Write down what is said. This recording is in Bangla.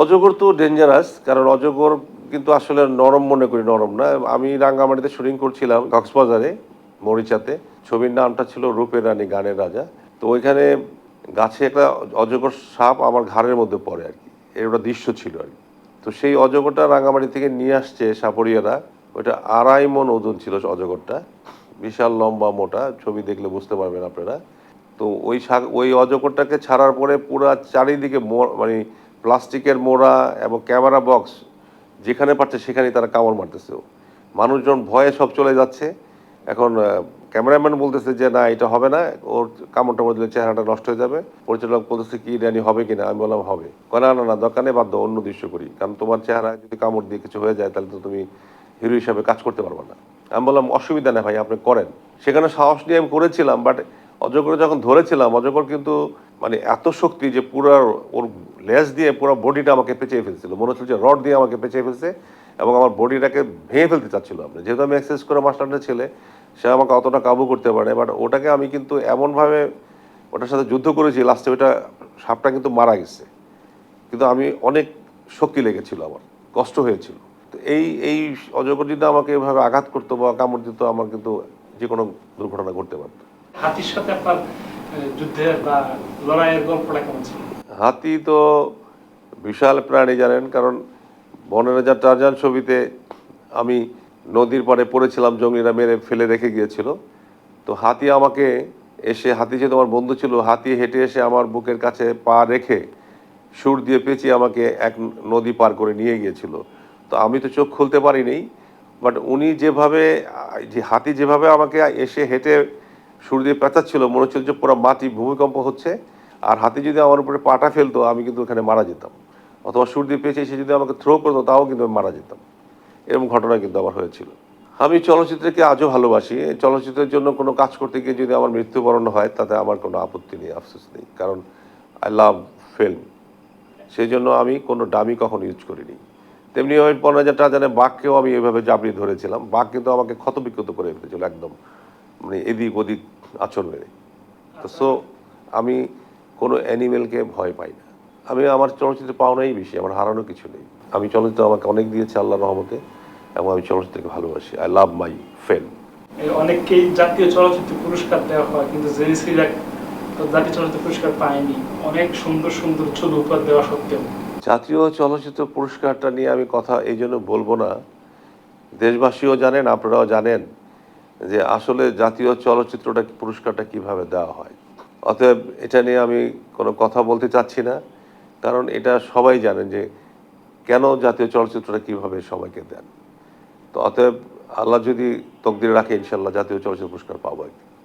অজগর তো ডেঞ্জারাস কারণ অজগর কিন্তু আসলে নরম মনে করি, নরম না। আমি রাঙ্গামাটিতে শুটিং করছিলাম কক্সবাজারে, মরিচাতে। ছবির নামটা ছিল রূপের রানী, গানের রাজা। তো ওইখানে গাছে একটা অজগর সাপ আমার ঘাড়ের মধ্যে পড়ে আর কি। এর ওটা দৃশ্য ছিল আর কি। তো সেই অজগরটা রাঙ্গামাটি থেকে নিয়ে আসছে সাপড়িয়ারা। ওইটা আড়াই মন ওজন ছিল অজগরটা। বিশাল লম্বা, মোটা। ছবি দেখলে বুঝতে পারবেন আপনারা। তো ওই ওই অজগরটাকে ছাড়ার পরে পুরা চারিদিকে মানে প্লাস্টিকের মোড়া এবং ক্যামেরা বক্স যেখানে পারছে সেখানেই তারা কামড় মারতেছে। মানুষজন ভয়ে সব চলে যাচ্ছে। এখন ক্যামেরাম্যান বলতেছে যে, না, এটা হবে না। ওর কামড় টামড় দিলে চেহারাটা নষ্ট হয়ে যাবে। পরিচালক বলতেছে, কি রানি হবে কিনা? আমি বললাম, হবে। না না না দোকানে বাধ্য, অন্য দৃশ্য করি। কারণ তোমার চেহারা যদি কামড় দিয়ে কিছু হয়ে যায়, তাহলে তো তুমি হিরো হিসাবে কাজ করতে পারবে না। আমি বললাম, অসুবিধা নেই ভাই, আপনি করেন। সেখানে সাহস নিয়ে আমি করেছিলাম, বাট অজগর যখন ধরেছিলাম, অজগর কিন্তু মানে এত শক্তি যে পুরো ওর লেজ দিয়ে পুরো বডিটা আমাকে পেঁচিয়ে ফেলছিল। মনে হচ্ছিল যে রড দিয়ে আমাকে পেঁচিয়ে ফেলছে এবং আমার বডিটাকে ভেঙে ফেলতে চাচ্ছিল আপনি যেহেতু আমি এক্সারসাইজ করে মাস্টারটা ছেলে, সে আমাকে অতটা কাবু করতে পারে বাট ওটাকে আমি কিন্তু এমনভাবে ওটার সাথে যুদ্ধ করেছি লাস্টে ওটা সাপটা কিন্তু মারা গেছে। কিন্তু আমি অনেক শক্তি লেগেছিল আমার, কষ্ট হয়েছিল। তো এই এই অজগর যদি আমাকে এভাবে আঘাত করতো বা কামড় দিত, আমার কিন্তু যে কোনো দুর্ঘটনা ঘটতে পারতো। হাতির সাথে আপনার যুদ্ধের বা লড়াইয়ের গল্পটা কেমন ছিল? হাতি তো বিশাল প্রাণী জানেন, কারণ বনের রাজা টারজান ছবিতে আমি নদীর পাড়ে পড়েছিলাম, জঙ্গলিরা মেরে ফেলে রেখে গিয়েছিল। তো হাতি আমাকে এসে, হাতি যে তোমার বন্ধু ছিল, হাতি হেঁটে এসে আমার বুকের কাছে পা রেখে সুর দিয়ে পেঁচিয়ে আমাকে এক নদী পার করে নিয়ে গিয়েছিল। তো আমি তো চোখ খুলতে পারিনি, বাট উনি যেভাবে, যে হাতি যেভাবে আমাকে এসে হেঁটে সুর দিয়ে পেঁচাচ্ছিল মনে হচ্ছিল যে পুরো মাটি ভূমিকম্প হচ্ছে, আর হাতে যদি আমার উপরে পাটা ফেলতো, আমি কিন্তু ওখানে মারা যেতাম। অথবা সুর দিয়ে পেঁচে এসে যদি আমাকে থ্রো করতো, তাও কিন্তু আমি মারা যেতাম। এরকম ঘটনা কিন্তু আমার হয়েছিল। আমি চলচ্চিত্রকে আজও ভালোবাসি। চলচ্চিত্রের জন্য কোনো কাজ করতে গিয়ে যদি আমার মৃত্যুবরণ হয়, তাতে আমার কোনো আপত্তি নেই, আফসোস নেই। কারণ আই লাভ ফিল্ম সেই জন্য আমি কোনো ডামি কখনো ইউজ করিনি। তেমনি ওই পনেরো হাজার টাকা জানে বাঘকেও আমি এভাবে জাবড়িয়ে ধরেছিলাম। বাঘ কিন্তু আমাকে ক্ষতবিক্ষত করে ফেলেছিল একদম। মানে এদিক ওদিক আচর মেরে তো সো আমি কোনো অ্যানিমেলকে ভয় পাই না। আমি আমার চলচ্চিত্রে পাওনাই বেশি আমার হারানো কিছু নেই। আমি চলচ্চিত্র আমাকে অনেক দিয়েছে আল্লাহ রহমতে এবং আমি চলচ্চিত্রকে ভালোবাসি। আই লাভ মাই ফিল্ম অনেককেই জাতীয় চলচ্চিত্র পুরস্কার দেওয়া হয় কিন্তু জেরি সিরাক জাতীয় চলচ্চিত্র পুরস্কার পায়নি। অনেক সুন্দর সুন্দর ছবি উপহার দেওয়া সত্ত্বেও। জাতীয় চলচ্চিত্র পুরস্কারটা নিয়ে আমি কথা এই জন্য বলব না। দেশবাসীও জানেন আপনারাও জানেন যে আসলে জাতীয় চলচ্চিত্রটা পুরস্কারটা কীভাবে দেওয়া হয়। অতএব এটা নিয়ে আমি কোনো কথা বলতে চাচ্ছি না, কারণ এটা সবাই জানেন যে কেন জাতীয় চলচ্চিত্রটা কীভাবে সবাইকে দেন। তো অতএব আল্লাহ যদি তকদির রাখে ইনশাল্লাহ জাতীয় চলচ্চিত্র পুরস্কার পাবো